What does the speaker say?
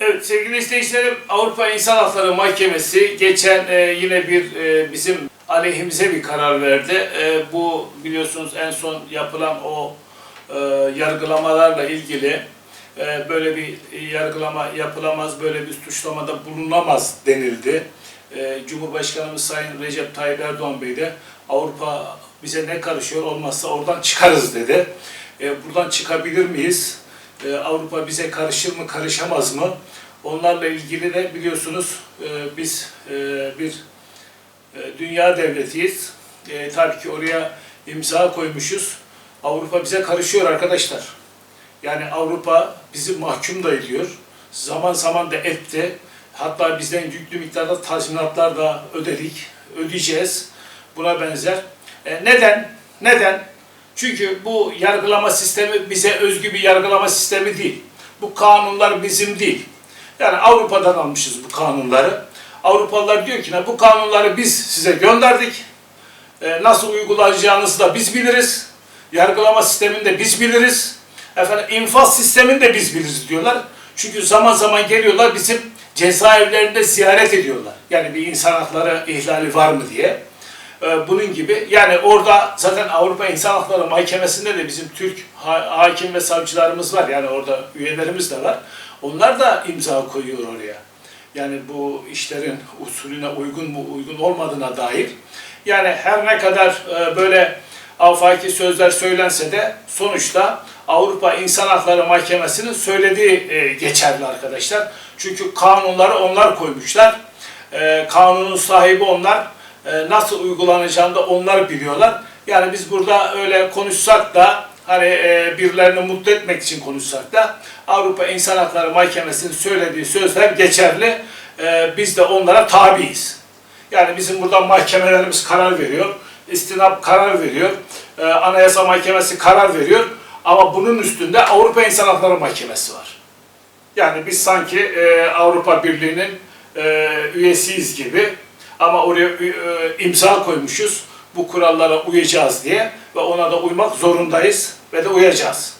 Evet sevgili izleyicilerim Avrupa İnsan Hakları Mahkemesi geçen e, yine bir e, bizim aleyhimize bir karar verdi. E, bu biliyorsunuz en son yapılan o e, yargılamalarla ilgili e, böyle bir yargılama yapılamaz, böyle bir suçlamada bulunamaz denildi. E, Cumhurbaşkanımız Sayın Recep Tayyip Erdoğan Bey de Avrupa bize ne karışıyor olmazsa oradan çıkarız dedi. E, buradan çıkabilir miyiz? E, Avrupa bize karışır mı, karışamaz mı? Onlarla ilgili de biliyorsunuz e, biz e, bir e, dünya devletiyiz. E, tabii ki oraya imza koymuşuz. Avrupa bize karışıyor arkadaşlar. Yani Avrupa bizi mahkum da ediyor. Zaman zaman da etti. Hatta bizden yüklü miktarda tazminatlar da ödedik, ödeyeceğiz. Buna benzer. E, neden? Neden? Çünkü bu yargılama sistemi bize özgü bir yargılama sistemi değil. Bu kanunlar bizim değil. Yani Avrupa'dan almışız bu kanunları. Avrupalılar diyor ki "Ne, bu kanunları biz size gönderdik. E, nasıl uygulayacağınızı da biz biliriz. Yargılama sistemini de biz biliriz. Efendim infaz sistemini de biz biliriz diyorlar. Çünkü zaman zaman geliyorlar bizim cezaevlerinde ziyaret ediyorlar. Yani bir insan hakları ihlali var mı diye. Ee, bunun gibi. Yani orada zaten Avrupa İnsan Hakları Mahkemesi'nde de bizim Türk ha- hakim ve savcılarımız var. Yani orada üyelerimiz de var. Onlar da imza koyuyor oraya. Yani bu işlerin usulüne uygun mu uygun olmadığına dair. Yani her ne kadar e, böyle afaki sözler söylense de sonuçta Avrupa İnsan Hakları Mahkemesi'nin söylediği e, geçerli arkadaşlar. Çünkü kanunları onlar koymuşlar. E, kanunun sahibi onlar. E, nasıl uygulanacağını da onlar biliyorlar. Yani biz burada öyle konuşsak da hani e, birilerini mutlu etmek için konuşsak da Avrupa İnsan Hakları Mahkemesi'nin söylediği sözler geçerli. E, biz de onlara tabiiz. Yani bizim burada mahkemelerimiz karar veriyor. istinap karar veriyor. Anayasa Mahkemesi karar veriyor. Ama bunun üstünde Avrupa İnsan Hakları Mahkemesi var. Yani biz sanki e, Avrupa Birliği'nin e, üyesiyiz gibi ama oraya e, imza koymuşuz bu kurallara uyacağız diye ve ona da uymak zorundayız ve de uyacağız.